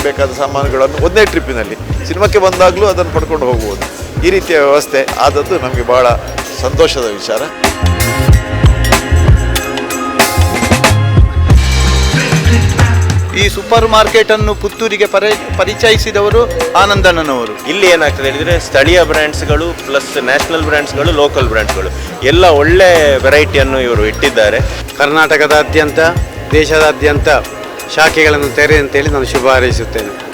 ಮನೆಗೆ ಬೇಕಾದ ಸಾಮಾನುಗಳನ್ನು ಒಂದೇ ಟ್ರಿಪ್ಪಿನಲ್ಲಿ ಸಿನಿಮಾಕ್ಕೆ ಬಂದಾಗಲೂ ಅದನ್ನು ಪಡ್ಕೊಂಡು ಹೋಗ್ಬೋದು. ಈ ರೀತಿಯ ವ್ಯವಸ್ಥೆ ಆದದ್ದು ನಮಗೆ ಬಹಳ ಸಂತೋಷದ ವಿಚಾರ. ಈ ಸೂಪರ್ ಮಾರ್ಕೆಟ್ ಅನ್ನು ಪುತ್ತೂರಿಗೆ ಪರಿ ಪರಿಚಯಿಸಿದವರು ಆನಂದಣ್ಣನವರು. ಇಲ್ಲಿ ಏನಾಗ್ತದೆ ಹೇಳಿದ್ರೆ ಸ್ಥಳೀಯ ಬ್ರ್ಯಾಂಡ್ಸ್ಗಳು ಪ್ಲಸ್ ನ್ಯಾಷನಲ್ ಬ್ರ್ಯಾಂಡ್ಸ್ಗಳು ಲೋಕಲ್ ಬ್ರ್ಯಾಂಡ್ಸ್ಗಳು ಎಲ್ಲ ಒಳ್ಳೆ ವೆರೈಟಿಯನ್ನು ಇವರು ಇಟ್ಟಿದ್ದಾರೆ. ಕರ್ನಾಟಕದಾದ್ಯಂತ ದೇಶದಾದ್ಯಂತ ಶಾಖೆಗಳನ್ನು ತೆರೆ ಅಂತೇಳಿ ನಾನು ಶುಭ ಹಾರೈಸುತ್ತೇನೆ.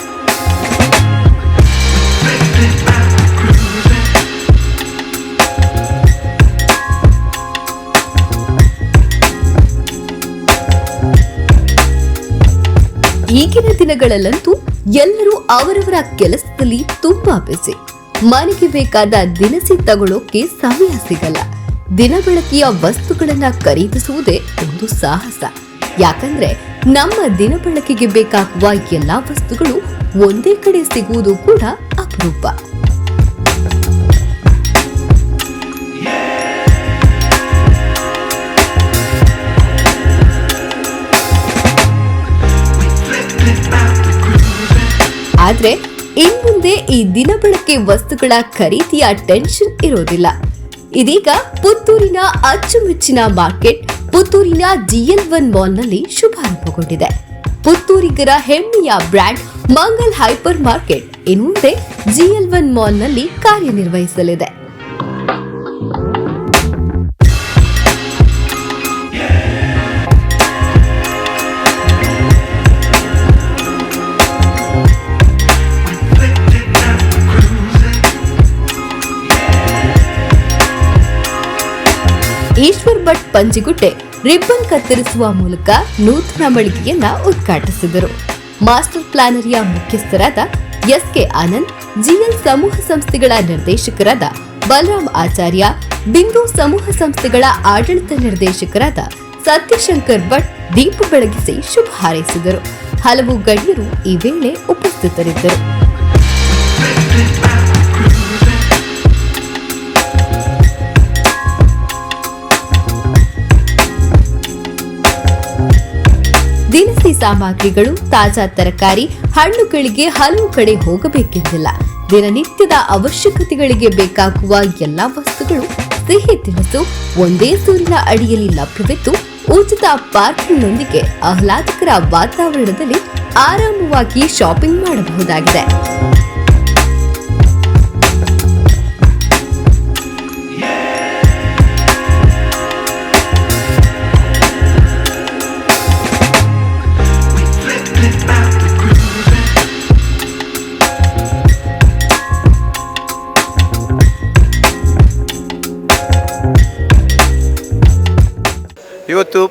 ಈಗಿನ ದಿನಗಳಲ್ಲಂತೂ ಎಲ್ಲರೂ ಅವರವರ ಕೆಲಸದಲ್ಲಿ ತುಂಬಾ ಬಿಸಿ ಮನೆಗೆ ಬೇಕಾದ ದಿನಸಿ ತಗೊಳ್ಳೋಕೆ ಸಮಯ ಸಿಗಲ್ಲ. ದಿನಬಳಕೆಯ ವಸ್ತುಗಳನ್ನ ಖರೀದಿಸುವುದೇ ಒಂದು ಸಾಹಸ. ಯಾಕಂದ್ರೆ ನಮ್ಮ ದಿನಬಳಕೆಗೆ ಬೇಕಾಗುವ ಎಲ್ಲಾ ವಸ್ತುಗಳು ಒಂದೇ ಕಡೆ ಸಿಗುವುದು ಕೂಡ ಅಪರೂಪ. ಆದ್ರೆ, ಇನ್ಮುಂದೆ ಈ ದಿನಬಳಕೆ ವಸ್ತುಗಳ ಖರೀದಿಯ ಟೆನ್ಷನ್ ಇರೋದಿಲ್ಲ. ಇದೀಗ ಪುತ್ತೂರಿನ ಅಚ್ಚುಮೆಚ್ಚಿನ ಮಾರ್ಕೆಟ್ ಪುತ್ತೂರಿನ ಜಿಎಲ್ ಒನ್ ಮಾಲ್ನಲ್ಲಿ ಶುಭಾರಂಭಗೊಂಡಿದೆ. ಪುತ್ತೂರಿಗರ ಹೆಮ್ಮೆಯ ಬ್ರ್ಯಾಂಡ್ ಮಂಗಲ್ ಹೈಪರ್ ಮಾರ್ಕೆಟ್ ಇನ್ಮುಂದೆ ಜಿಎಲ್ ಒನ್ ಮಾಲ್ನಲ್ಲಿ ಕಾರ್ಯನಿರ್ವಹಿಸಲಿದೆ. ಈಶ್ವರ್ ಭಟ್ ಪಂಜಿಗುಟ್ಟೆ ರಿಬ್ಬನ್ ಕತ್ತರಿಸುವ ಮೂಲಕ ನೂತನ ಮಳಿಗೆಯನ್ನ ಉದ್ಘಾಟಿಸಿದರು. ಮಾಸ್ಟರ್ ಪ್ಲಾನರಿಯ ಮುಖ್ಯಸ್ಥರಾದ ಎಸ್ ಕೆ ಆನಂದ್, ಜಿಎಲ್ ಸಮೂಹ ಸಂಸ್ಥೆಗಳ ನಿರ್ದೇಶಕರಾದ ಬಲರಾಮ್ ಆಚಾರ್ಯ, ಬಿಂದು ಸಮೂಹ ಸಂಸ್ಥೆಗಳ ಆಡಳಿತ ನಿರ್ದೇಶಕರಾದ ಸತ್ಯಶಂಕರ್ ಭಟ್ ದೀಪ ಬೆಳಗಿಸಿ ಶುಭ ಹಾರೈಸಿದರು. ಹಲವು ಗಣ್ಯರು ಈ ವೇಳೆ ಉಪಸ್ಥಿತರಿದ್ದರು. ಸಾಮಗ್ರಿಗಳು, ತಾಜಾ ತರಕಾರಿ, ಹಣ್ಣುಗಳಿಗೆ ಹಲವು ಕಡೆ ಹೋಗಬೇಕೆಂದಿಲ್ಲ ದಿನನಿತ್ಯದ ಅವಶ್ಯಕತೆಗಳಿಗೆ ಬೇಕಾಗುವ ಎಲ್ಲಾ ವಸ್ತುಗಳು ಸಿಹಿ ತಿನಿಸು, ಒಂದೇ ಸೂರಿನ ಅಡಿಯಲ್ಲಿ ಲಭ್ಯವಿದ್ದು, ಉಚಿತ ಪಾರ್ಕಿಂಗ್ನೊಂದಿಗೆ ಆಹ್ಲಾದಕರ ವಾತಾವರಣದಲ್ಲಿ ಆರಾಮವಾಗಿ ಶಾಪಿಂಗ್ ಮಾಡಬಹುದಾಗಿದೆ.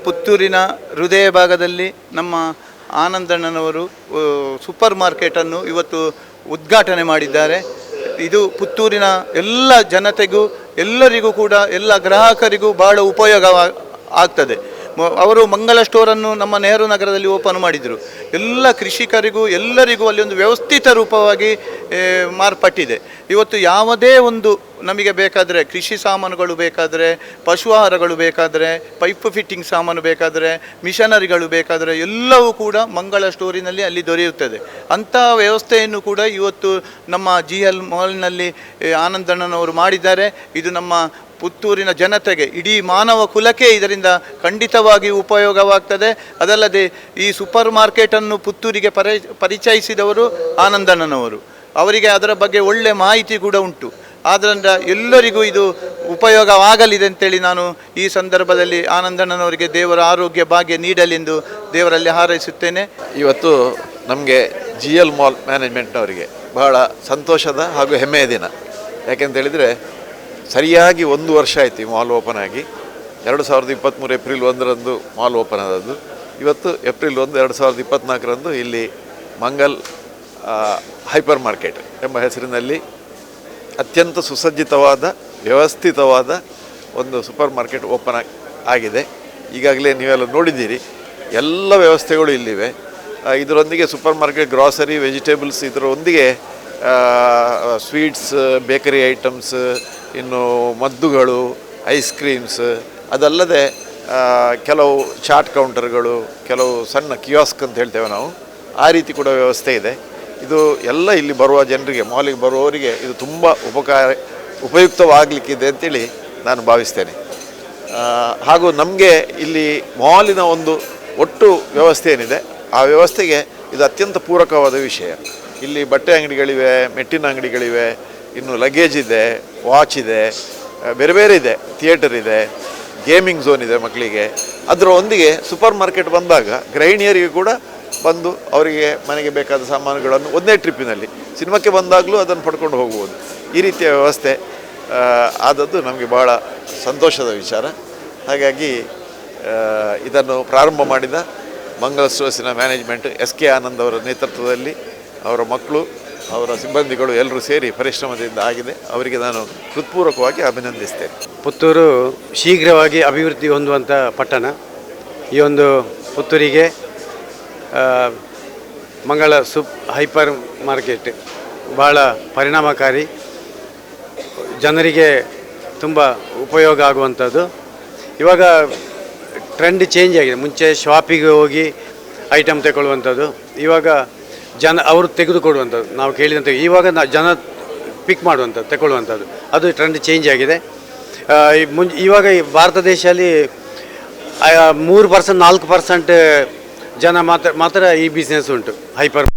ಪುತ್ತೂರಿನ ಹೃದಯ ಭಾಗದಲ್ಲಿ ನಮ್ಮ ಆನಂದಣ್ಣನವರು ಸೂಪರ್ ಮಾರ್ಕೆಟನ್ನು ಇವತ್ತು ಉದ್ಘಾಟನೆ ಮಾಡಿದ್ದಾರೆ. ಇದು ಪುತ್ತೂರಿನ ಎಲ್ಲ ಜನತೆಗೂ, ಎಲ್ಲರಿಗೂ ಕೂಡ, ಎಲ್ಲ ಗ್ರಾಹಕರಿಗೂ ಭಾಳ ಉಪಯೋಗ ಆಗ್ತದೆ. ಅವರು ಮಂಗಳ ಸ್ಟೋರನ್ನು ನಮ್ಮ ನೆಹರು ನಗರದಲ್ಲಿ ಓಪನ್ ಮಾಡಿದರು. ಎಲ್ಲ ಕೃಷಿಕರಿಗೂ, ಎಲ್ಲರಿಗೂ ಅಲ್ಲಿ ಒಂದು ವ್ಯವಸ್ಥಿತ ರೂಪವಾಗಿ ಮಾರ್ಪಟ್ಟಿದೆ. ಇವತ್ತು ಯಾವುದೇ ಒಂದು ನಮಗೆ ಬೇಕಾದರೆ ಕೃಷಿ ಸಾಮಾನುಗಳು ಬೇಕಾದರೆ, ಪಶು ಆಹಾರಗಳು ಬೇಕಾದರೆ ಪೈಪ್ ಫಿಟ್ಟಿಂಗ್ ಸಾಮಾನು ಬೇಕಾದರೆ ಮಿಷನರಿಗಳು ಬೇಕಾದರೆ, ಎಲ್ಲವೂ ಕೂಡ ಮಂಗಳ ಸ್ಟೋರಿನಲ್ಲಿ ಅಲ್ಲಿ ದೊರೆಯುತ್ತದೆ. ಅಂಥ ವ್ಯವಸ್ಥೆಯನ್ನು ಕೂಡ ಇವತ್ತು ನಮ್ಮ ಜಿ ಎಲ್ ಮಾಲ್ನಲ್ಲಿ ಆನಂದಣ್ಣನವರು ಮಾಡಿದ್ದಾರೆ. ಇದು ನಮ್ಮ ಪುತ್ತೂರಿನ ಜನತೆಗೆ, ಇಡೀ ಮಾನವ ಕುಲಕ್ಕೆ ಇದರಿಂದ ಖಂಡಿತವಾಗಿ ಉಪಯೋಗವಾಗ್ತದೆ. ಅದಲ್ಲದೆ ಈ ಸೂಪರ್ ಮಾರ್ಕೆಟನ್ನು ಪುತ್ತೂರಿಗೆ ಪರಿ, ಪರಿಚಯಿಸಿದವರು ಆನಂದಣ್ಣನವರು. ಅವರಿಗೆ ಅದರ ಬಗ್ಗೆ ಒಳ್ಳೆ ಮಾಹಿತಿ ಕೂಡ ಉಂಟು. ಆದ್ದರಿಂದ ಎಲ್ಲರಿಗೂ ಇದು ಉಪಯೋಗವಾಗಲಿದೆ ಅಂತೇಳಿ ನಾನು ಈ ಸಂದರ್ಭದಲ್ಲಿ ಆನಂದಣ್ಣನವರಿಗೆ ದೇವರ ಆರೋಗ್ಯ ಭಾಗ್ಯ ನೀಡಲೆಂದು ದೇವರಲ್ಲಿ ಹಾರೈಸುತ್ತೇನೆ. ಇವತ್ತು ನಮಗೆ ಜಿ ಎಲ್ ಮಾಲ್ ಮ್ಯಾನೇಜ್ಮೆಂಟ್ನವರಿಗೆ ಬಹಳ ಸಂತೋಷದ ಹಾಗೂ ಹೆಮ್ಮೆಯ ದಿನ. ಯಾಕೆಂತ ಹೇಳಿದರೆ ಸರಿಯಾಗಿ ಒಂದು ವರ್ಷ ಆಯಿತು ಈ ಮಾಲ್ ಓಪನ್ ಆಗಿ. ಎರಡು ಸಾವಿರದ ಇಪ್ಪತ್ತ್ಮೂರು ಏಪ್ರಿಲ್ ಒಂದರಂದು ಮಾಲ್ ಓಪನ್ ಆದದ್ದು. ಇವತ್ತು ಏಪ್ರಿಲ್ ಒಂದು, ಎರಡು ಸಾವಿರದ ಇಪ್ಪತ್ತ್ನಾಲ್ಕರಂದು ಇಲ್ಲಿ ಮಂಗಲ್ ಹೈಪರ್ ಮಾರ್ಕೆಟ್ ಎಂಬ ಹೆಸರಿನಲ್ಲಿ ಅತ್ಯಂತ ಸುಸಜ್ಜಿತವಾದ, ವ್ಯವಸ್ಥಿತವಾದ ಒಂದು ಸೂಪರ್ ಮಾರ್ಕೆಟ್ ಓಪನ್ ಆಗಿದೆ. ಈಗಾಗಲೇ ನೀವೆಲ್ಲ ನೋಡಿದ್ದೀರಿ. ಎಲ್ಲ ವ್ಯವಸ್ಥೆಗಳು ಇಲ್ಲಿವೆ. ಇದರೊಂದಿಗೆ ಸೂಪರ್ ಮಾರ್ಕೆಟ್, ಗ್ರಾಸರಿ, ವೆಜಿಟೇಬಲ್ಸ್ ಇದರೊಂದಿಗೆ ಸ್ವೀಟ್ಸ್, ಬೇಕರಿ ಐಟಮ್ಸ್ ಇನ್ನು ಮದ್ದುಗಳು ಐಸ್ ಕ್ರೀಮ್ಸ್ ಅದಲ್ಲದೆ ಕೆಲವು ಚಾಟ್ ಕೌಂಟರ್ಗಳು ಕೆಲವು ಸಣ್ಣ ಕಿಯಾಸ್ಕ್ ಅಂತ ಹೇಳ್ತೇವೆ ನಾವು, ಆ ರೀತಿ ಕೂಡ ವ್ಯವಸ್ಥೆ ಇದೆ. ಇದು ಎಲ್ಲ ಇಲ್ಲಿ ಬರುವ ಜನರಿಗೆ ಮಾಲಿಗೆ ಬರುವವರಿಗೆ ಇದು ತುಂಬ ಉಪಕಾರ, ಉಪಯುಕ್ತವಾಗಲಿಕ್ಕಿದೆ ಅಂತೇಳಿ ನಾನು ಭಾವಿಸ್ತೇನೆ. ಹಾಗೂ ನಮಗೆ ಇಲ್ಲಿ ಮಾಲಿನ ಒಂದು ಒಟ್ಟು ವ್ಯವಸ್ಥೆ ಏನಿದೆ, ಆ ವ್ಯವಸ್ಥೆಗೆ ಇದು ಅತ್ಯಂತ ಪೂರಕವಾದ ವಿಷಯ. ಇಲ್ಲಿ ಬಟ್ಟೆ ಅಂಗಡಿಗಳಿವೆ, ಮೆಟ್ಟಿನ ಅಂಗಡಿಗಳಿವೆ, ಇನ್ನು ಲಗೇಜ್ ಇದೆ ವಾಚ್ ಇದೆ. ಬೇರೆ ಬೇರೆ ಇದೆ. ಥಿಯೇಟರ್ ಇದೆ. ಗೇಮಿಂಗ್ ಝೋನ್ ಇದೆ ಮಕ್ಕಳಿಗೆ ಅದರೊಂದಿಗೆ ಸೂಪರ್ ಮಾರ್ಕೆಟ್ ಬಂದಾಗ ಗೃಹಿಣಿಯರಿಗೆ ಕೂಡ ಬಂದು ಅವರಿಗೆ ಮನೆಗೆ ಬೇಕಾದ ಸಾಮಾನುಗಳನ್ನು ಒಂದೇ ಟ್ರಿಪ್ಪಿನಲ್ಲಿ ಸಿನಿಮಾಕ್ಕೆ ಬಂದಾಗಲೂ ಅದನ್ನು ಪಡ್ಕೊಂಡು ಹೋಗ್ಬೋದು ಈ ರೀತಿಯ ವ್ಯವಸ್ಥೆ ಆದದ್ದು ನಮಗೆ ಬಹಳ ಸಂತೋಷದ ವಿಚಾರ. ಹಾಗಾಗಿ ಇದನ್ನು ಪ್ರಾರಂಭ ಮಾಡಿದ ಮಂಗಳ ಸೋಸಿನ ಮ್ಯಾನೇಜ್ಮೆಂಟ್ ಎಸ್ ಕೆ ಆನಂದ್ ಅವರ ನೇತೃತ್ವದಲ್ಲಿ ಅವರ ಮಕ್ಕಳು ಅವರ ಸಿಬ್ಬಂದಿಗಳು ಎಲ್ಲರೂ ಸೇರಿ ಪರಿಶ್ರಮದಿಂದ ಆಗಿದೆ. ಅವರಿಗೆ ನಾನು ಹೃತ್ಪೂರ್ವಕವಾಗಿ ಅಭಿನಂದಿಸ್ತೇನೆ. ಪುತ್ತೂರು ಶೀಘ್ರವಾಗಿ ಅಭಿವೃದ್ಧಿ ಹೊಂದುವಂಥ ಪಟ್ಟಣ. ಈ ಒಂದು ಪುತ್ತೂರಿಗೆ ಮಂಗಳ ಸೂಪ್ ಹೈಪರ್ ಮಾರ್ಕೆಟ್ ಭಾಳ ಪರಿಣಾಮಕಾರಿ. ಜನರಿಗೆ ತುಂಬ ಉಪಯೋಗ ಆಗುವಂಥದ್ದು ಇವಾಗ ಟ್ರೆಂಡ್ ಚೇಂಜ್ ಆಗಿದೆ. ಮುಂಚೆ ಶಾಪಿಗೆ ಹೋಗಿ ಐಟಮ್ ತಗೊಳ್ಳುವಂಥದ್ದು ಇವಾಗ ಜನ ಅವರು ತೆಗೆದುಕೊಡುವಂಥದ್ದು ನಾವು ಕೇಳಿದಂತೆ ಇವಾಗ ನಾ, ಜನ ಪಿಕ್ ಮಾಡುವಂಥದ್ದು ತಗೊಳ್ಳುವಂಥದ್ದು ಅದು ಟ್ರೆಂಡ್ ಚೇಂಜ್ ಆಗಿದೆ. ಮುಂ ಇವಾಗ ಈ ಭಾರತ ದೇಶದಲ್ಲಿ ಮೂರು ಪರ್ಸೆಂಟ್ ನಾಲ್ಕು ಪರ್ಸೆಂಟ್ ಜನ ಮಾತ್ರ ಮಾತ್ರ ಈ ಬಿಸ್ನೆಸ್ ಉಂಟು. ಹೈಪರ್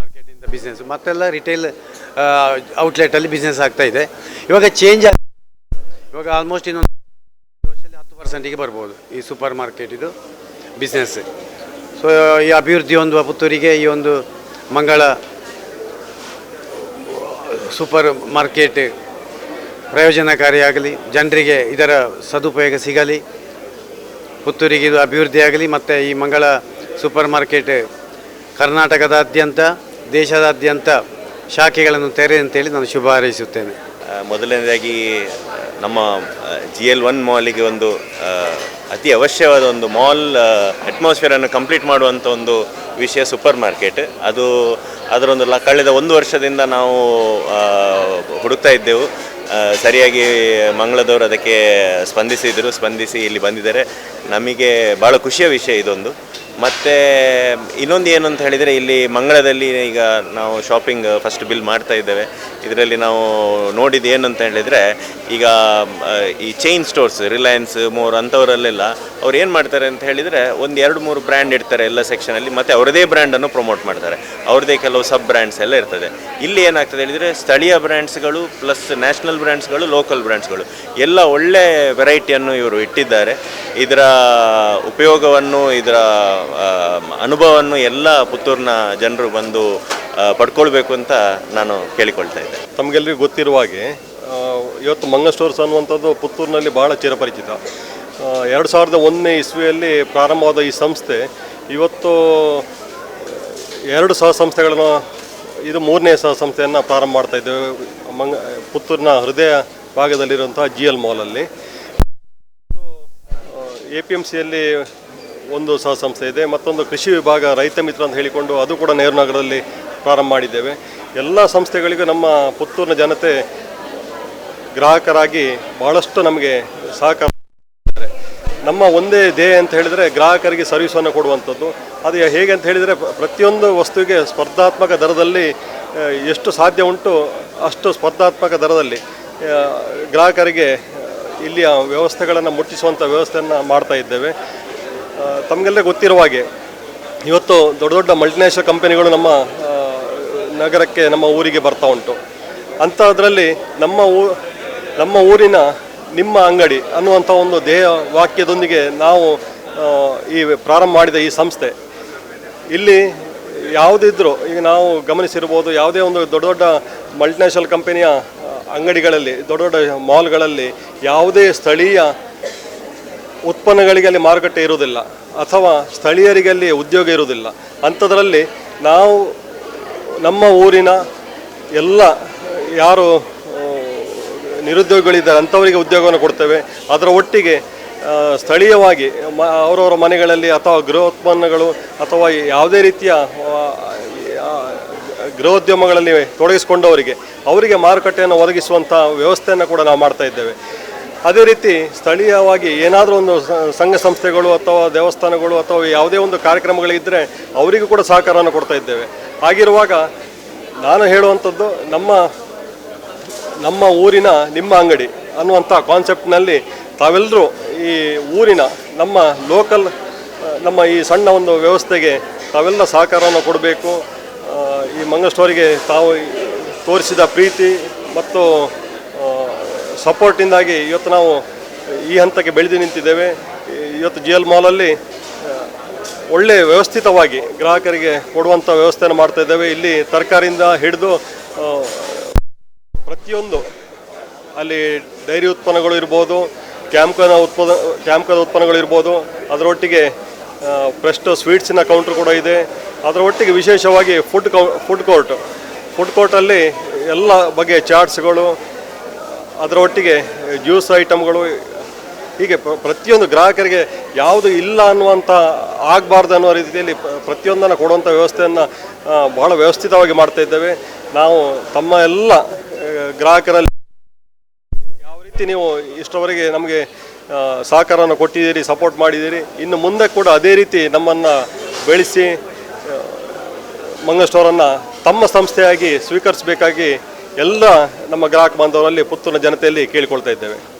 ಮಾರ್ಕೆಟಿಂದ ಬಿಸ್ನೆಸ್ ಮತ್ತೆಲ್ಲ ರಿಟೇಲ್ ಔಟ್ಲೆಟಲ್ಲಿ ಬಿಸ್ನೆಸ್ ಆಗ್ತಾ ಇದೆ. ಇವಾಗ ಚೇಂಜ್ ಇವಾಗ ಆಲ್ಮೋಸ್ಟ್ ಇನ್ನೊಂದು ವರ್ಷದಲ್ಲಿ ಹತ್ತು ಪರ್ಸೆಂಟಿಗೆ ಬರ್ಬೋದು ಈ ಸೂಪರ್ ಮಾರ್ಕೆಟಿದು ಬಿಸ್ನೆಸ್ ಸೊ ಈ ಅಭಿವೃದ್ಧಿ ಹೊಂದುವ ಪುತ್ತೂರಿಗೆ ಈ ಒಂದು ಮಂಗಳ ಸೂಪರ್ ಮಾರ್ಕೆಟ್ ಪ್ರಯೋಜನಕಾರಿಯಾಗಲಿ, ಜನರಿಗೆ ಇದರ ಸದುಪಯೋಗ ಸಿಗಲಿ, ಪುತ್ತೂರಿಗೆ ಇದು ಅಭಿವೃದ್ಧಿಯಾಗಲಿ ಮತ್ತು ಈ ಮಂಗಳ ಸೂಪರ್ ಮಾರ್ಕೆಟ್ ಕರ್ನಾಟಕದಾದ್ಯಂತ, ದೇಶದಾದ್ಯಂತ ಶಾಖೆಗಳನ್ನು ತೆರೆ ಅಂತೇಳಿ ನಾನು ಶುಭ ಹಾರೈಸುತ್ತೇನೆ. ಮೊದಲನೇದಾಗಿ ನಮ್ಮ ಜಿ ಎಲ್ ಒನ್ ಮಾಲಿಗೆ ಒಂದು ಅತಿ ಅವಶ್ಯವಾದ ಒಂದು ಮಾಲ್ ಅಟ್ಮಾಸ್ಫಿಯರನ್ನು ಕಂಪ್ಲೀಟ್ ಮಾಡುವಂಥ ಒಂದು ವಿಷಯ ಸೂಪರ್ ಮಾರ್ಕೆಟ್ ಅದು ಅದರೊಂದು ಕಳೆದ ಒಂದು ವರ್ಷದಿಂದ ನಾವು ಹುಡುಕ್ತಾ ಇದ್ದೆವು. ಸರಿಯಾಗಿ ಮಂಗಳದವರು ಅದಕ್ಕೆ ಸ್ಪಂದಿಸಿದರು, ಸ್ಪಂದಿಸಿ ಇಲ್ಲಿ ಬಂದಿದ್ದಾರೆ. ನಮಗೆ ಭಾಳ ಖುಷಿಯ ವಿಷಯ ಇದೊಂದು. ಮತ್ತು ಇನ್ನೊಂದು ಏನು ಅಂತ ಹೇಳಿದರೆ ಇಲ್ಲಿ ಮಂಗಳದಲ್ಲಿ ಈಗ ನಾವು ಶಾಪಿಂಗ್ ಫಸ್ಟ್ ಬಿಲ್ ಮಾಡ್ತಾ ಇದ್ದೇವೆ. ಇದರಲ್ಲಿ ನಾವು ನೋಡಿದ್ದು ಏನು ಅಂತ ಹೇಳಿದರೆ ಈಗ ಈ ಚೈನ್ ಸ್ಟೋರ್ಸ್ ರಿಲಯನ್ಸ್ ಮೋರ್ ಅಂಥವರಲ್ಲೆಲ್ಲ ಅವ್ರು ಏನು ಮಾಡ್ತಾರೆ ಅಂತ ಹೇಳಿದರೆ ಒಂದು ಎರಡು ಮೂರು ಬ್ರ್ಯಾಂಡ್ ಇಡ್ತಾರೆ ಎಲ್ಲ ಸೆಕ್ಷನಲ್ಲಿ ಮತ್ತು ಅವರದೇ ಬ್ರ್ಯಾಂಡನ್ನು ಪ್ರಮೋಟ್ ಮಾಡ್ತಾರೆ. ಅವ್ರದ್ದೇ ಕೆಲವು ಸಬ್ ಬ್ರ್ಯಾಂಡ್ಸ್ ಎಲ್ಲ ಇರ್ತದೆ. ಇಲ್ಲಿ ಏನಾಗ್ತದೆ ಹೇಳಿದರೆ ಸ್ಥಳೀಯ ಬ್ರ್ಯಾಂಡ್ಸ್ಗಳು ಪ್ಲಸ್ ನ್ಯಾಷನಲ್ ಬ್ರ್ಯಾಂಡ್ಸ್ಗಳು ಲೋಕಲ್ ಬ್ರ್ಯಾಂಡ್ಸ್ಗಳು ಎಲ್ಲ ಒಳ್ಳೆ ವೆರೈಟಿಯನ್ನು ಇವರು ಇಟ್ಟಿದ್ದಾರೆ. ಇದರ ಉಪಯೋಗವನ್ನು, ಇದರ ಅನುಭವವನ್ನು ಎಲ್ಲ ಪುತ್ತೂರಿನ ಜನರು ಬಂದು ಪಡ್ಕೊಳ್ಬೇಕು ಅಂತ ನಾನು ಕೇಳಿಕೊಳ್ತಾ ಇದ್ದೆ. ತಮಗೆಲ್ಲರಿಗೂ ಗೊತ್ತಿರುವ ಹಾಗೆ ಇವತ್ತು ಮಂಗ ಸ್ಟೋರ್ಸ್ ಅನ್ನುವಂಥದ್ದು ಪುತ್ತೂರಿನಲ್ಲಿ ಭಾಳ ಚಿರಪರಿಚಿತ. ಎರಡು ಸಾವಿರದ ಒಂದನೇ ಇಸ್ವಿಯಲ್ಲಿ ಪ್ರಾರಂಭವಾದ ಈ ಸಂಸ್ಥೆ, ಇವತ್ತು ಎರಡು ಸಹ ಸಂಸ್ಥೆಗಳನ್ನು, ಇದು ಮೂರನೇ ಸಹ ಸಂಸ್ಥೆಯನ್ನು ಪ್ರಾರಂಭ ಮಾಡ್ತಾ ಇದ್ದೇವೆ. ಮಂಗ, ಪುತ್ತೂರಿನ ಹೃದಯ ಭಾಗದಲ್ಲಿರುವಂತಹ ಜಿ ಎಲ್ ಮಾಲಲ್ಲಿ ಎ ಪಿ ಎಂ ಸಿಯಲ್ಲಿ ಒಂದು ಸಹ ಸಂಸ್ಥೆ ಇದೆ, ಮತ್ತೊಂದು ಕೃಷಿ ವಿಭಾಗ ರೈತ ಮಿತ್ರ ಅಂತ ಹೇಳಿಕೊಂಡು ಅದು ಕೂಡ ನೆಹರು ನಗರದಲ್ಲಿ ಪ್ರಾರಂಭ ಮಾಡಿದ್ದೇವೆ. ಎಲ್ಲ ಸಂಸ್ಥೆಗಳಿಗೂ ನಮ್ಮ ಪುತ್ತೂರಿನ ಜನತೆ ಗ್ರಾಹಕರಾಗಿ ಬಹಳಷ್ಟು ನಮಗೆ ಸಹಕಾರ ನಮ್ಮ ಒಂದೇ ಧ್ಯೇಯ ಅಂತ ಹೇಳಿದರೆ ಗ್ರಾಹಕರಿಗೆ ಸರ್ವಿಸನ್ನು ಕೊಡುವಂಥದ್ದು. ಅದು ಹೇಗೆ ಅಂತ ಹೇಳಿದರೆ ಪ್ರತಿಯೊಂದು ವಸ್ತುವಿಗೆ ಸ್ಪರ್ಧಾತ್ಮಕ ದರದಲ್ಲಿ ಎಷ್ಟು ಸಾಧ್ಯ ಉಂಟು ಅಷ್ಟು ಸ್ಪರ್ಧಾತ್ಮಕ ದರದಲ್ಲಿ ಗ್ರಾಹಕರಿಗೆ ಇಲ್ಲಿಯ ವ್ಯವಸ್ಥೆಗಳನ್ನು ಮುಟ್ಟಿಸುವಂಥ ವ್ಯವಸ್ಥೆಯನ್ನು ಮಾಡ್ತಾ ಇದ್ದೇವೆ. ತಮಗೆಲ್ಲ ಗೊತ್ತಿರುವ ಹಾಗೆ, ಇವತ್ತು ದೊಡ್ಡ ದೊಡ್ಡ ಮಲ್ಟಿನ್ಯಾಷನಲ್ ಕಂಪನಿಗಳು ನಮ್ಮ ನಗರಕ್ಕೆ, ನಮ್ಮ ಊರಿಗೆ ಬರ್ತಾ ಉಂಟು. ಅಂಥದ್ರಲ್ಲಿ ನಮ್ಮ ಊ, ನಮ್ಮ ಊರಿನ ನಿಮ್ಮ ಅಂಗಡಿ ಅನ್ನುವಂಥ ಒಂದು ದೇಹ ವಾಕ್ಯದೊಂದಿಗೆ ನಾವು ಈ ಪ್ರಾರಂಭ ಮಾಡಿದ ಈ ಸಂಸ್ಥೆ. ಇಲ್ಲಿ ಯಾವುದಿದ್ರೂ, ಈಗ ನಾವು ಗಮನಿಸಿರ್ಬೋದು, ಯಾವುದೇ ಒಂದು ದೊಡ್ಡ ದೊಡ್ಡ ಮಲ್ಟಿನ್ಯಾಷನಲ್ ಕಂಪನಿಯ ಅಂಗಡಿಗಳಲ್ಲಿ, ದೊಡ್ಡ ದೊಡ್ಡ ಮಾಲ್ಗಳಲ್ಲಿ ಯಾವುದೇ ಸ್ಥಳೀಯ ಉತ್ಪನ್ನಗಳಿಗೆ ಅಲ್ಲಿ ಮಾರುಕಟ್ಟೆ ಇರುವುದಿಲ್ಲ ಅಥವಾ ಸ್ಥಳೀಯರಿಗೆ ಅಲ್ಲಿ ಉದ್ಯೋಗ ಇರುವುದಿಲ್ಲ. ಅಂಥದ್ರಲ್ಲಿ ನಾವು ನಮ್ಮ ಊರಿನ ಎಲ್ಲ ಯಾರು ನಿರುದ್ಯೋಗಿಗಳಿದ್ದಾರೆ, ಅಂಥವರಿಗೆ ಉದ್ಯೋಗವನ್ನು ಕೊಡ್ತೇವೆ. ಅದರ ಒಟ್ಟಿಗೆ ಸ್ಥಳೀಯವಾಗಿ ಮ, ಅವರವರ ಮನೆಗಳಲ್ಲಿ ಅಥವಾ ಗೃಹೋತ್ಪನ್ನಗಳು ಅಥವಾ ಯಾವುದೇ ರೀತಿಯ ಗೃಹೋದ್ಯಮಗಳಲ್ಲಿ ತೊಡಗಿಸಿಕೊಂಡವರಿಗೆ ಅವರಿಗೆ ಮಾರುಕಟ್ಟೆಯನ್ನು ಒದಗಿಸುವಂಥ ವ್ಯವಸ್ಥೆಯನ್ನು ಕೂಡ ನಾವು ಮಾಡ್ತಾ ಇದ್ದೇವೆ. ಅದೇ ರೀತಿ ಸ್ಥಳೀಯವಾಗಿ ಏನಾದರೂ ಒಂದು ಸಂಘ ಸಂಸ್ಥೆಗಳು ಅಥವಾ ದೇವಸ್ಥಾನಗಳು ಅಥವಾ ಯಾವುದೇ ಒಂದು ಕಾರ್ಯಕ್ರಮಗಳಿದ್ದರೆ ಅವರಿಗೂ ಕೂಡ ಸಹಕಾರವನ್ನು ಕೊಡ್ತಾ ಇದ್ದೇವೆ. ಹಾಗಿರುವಾಗ ನಾನು ಹೇಳುವಂಥದ್ದು ನಮ್ಮ ನಮ್ಮ ಊರಿನ ನಿಮ್ಮ ಅಂಗಡಿ ಅನ್ನುವಂಥ ಕಾನ್ಸೆಪ್ಟ್ನಲ್ಲಿ ತಾವೆಲ್ಲರೂ ಈ ಊರಿನ ನಮ್ಮ ಲೋಕಲ್ ನಮ್ಮ ಈ ಸಣ್ಣ ಒಂದು ವ್ಯವಸ್ಥೆಗೆ ತಾವೆಲ್ಲ ಸಹಕಾರವನ್ನು ಕೊಡಬೇಕು. ಈ ಮಂಗಸ್ಟೋರಿಗೆ ತಾವು ತೋರಿಸಿದ ಪ್ರೀತಿ ಮತ್ತು ಸಪೋರ್ಟಿಂದಾಗಿ ಇವತ್ತು ನಾವು ಈ ಹಂತಕ್ಕೆ ಬೆಳೆದು ನಿಂತಿದ್ದೇವೆ. ಇವತ್ತು ಜಿ ಎಲ್ ಮಾಲಲ್ಲಿ ಒಳ್ಳೆ ವ್ಯವಸ್ಥಿತವಾಗಿ ಗ್ರಾಹಕರಿಗೆ ಕೊಡುವಂಥ ವ್ಯವಸ್ಥೆಯನ್ನು ಮಾಡ್ತಾ ಇದ್ದೇವೆ. ಇಲ್ಲಿ ತರಕಾರಿಯಿಂದ ಹಿಡಿದು ಪ್ರತಿಯೊಂದು ಅಲ್ಲಿ ಡೈರಿ ಉತ್ಪನ್ನಗಳು ಇರ್ಬೋದು ಕ್ಯಾಂಪ್ಕನ ಉತ್ಪನ್ನ ಕ್ಯಾಂಪ್ಕನ ಉತ್ಪನ್ನಗಳು ಇರ್ಬೋದು, ಅದರೊಟ್ಟಿಗೆ ಪ್ರೆಸ್ಟ್ ಸ್ವೀಟ್ಸಿನ ಕೌಂಟ್ರ್ ಕೂಡ ಇದೆ. ಅದರ ಒಟ್ಟಿಗೆ ವಿಶೇಷವಾಗಿ ಫುಡ್ ಕೌ ಫುಡ್ ಕೋರ್ಟ್ ಫುಡ್ ಕೋರ್ಟಲ್ಲಿ ಎಲ್ಲ ಬಗೆಯ ಚಾಟ್ಸ್ಗಳು ಅದರ ಒಟ್ಟಿಗೆ ಜ್ಯೂಸ್ ಐಟಮ್ಗಳು ಹೀಗೆ ಪ್ರತಿಯೊಂದು ಗ್ರಾಹಕರಿಗೆ ಯಾವುದು ಇಲ್ಲ ಅನ್ನುವಂಥ ಆಗಬಾರ್ದು ಅನ್ನೋ ರೀತಿಯಲ್ಲಿ ಪ್ರ- ಪ್ರತಿಯೊಂದನ್ನು ಕೊಡುವಂಥ ವ್ಯವಸ್ಥೆಯನ್ನು ಬಹಳ ವ್ಯವಸ್ಥಿತವಾಗಿ ಮಾಡ್ತಾ ಇದ್ದೇವೆ. ನಾವು ತಮ್ಮ ಎಲ್ಲ ಗ್ರಾಹಕರಲ್ಲಿ ಯಾವ ರೀತಿ ನೀವು ಇಷ್ಟವರೆಗೆ ನಮಗೆ ಸಹಕಾರವನ್ನು ಕೊಟ್ಟಿದ್ದೀರಿ, ಸಪೋರ್ಟ್ ಮಾಡಿದ್ದೀರಿ, ಇನ್ನು ಮುಂದೆ ಕೂಡ ಅದೇ ರೀತಿ ನಮ್ಮನ್ನು ಬೆಳೆಸಿ ಮಂಗ ಸ್ಟೋರನ್ನು ತಮ್ಮ ಸಂಸ್ಥೆಯಾಗಿ ಸ್ವೀಕರಿಸಬೇಕಾಗಿ ಎಲ್ಲ ನಮ್ಮ ಗ್ರಾಹಕ ಬಾಂಧವರಲ್ಲಿ ಪುತ್ತೂರಿನ ಜನತೆಯಲ್ಲಿ ಕೇಳಿಕೊಳ್ತಾ ಇದ್ದೇವೆ.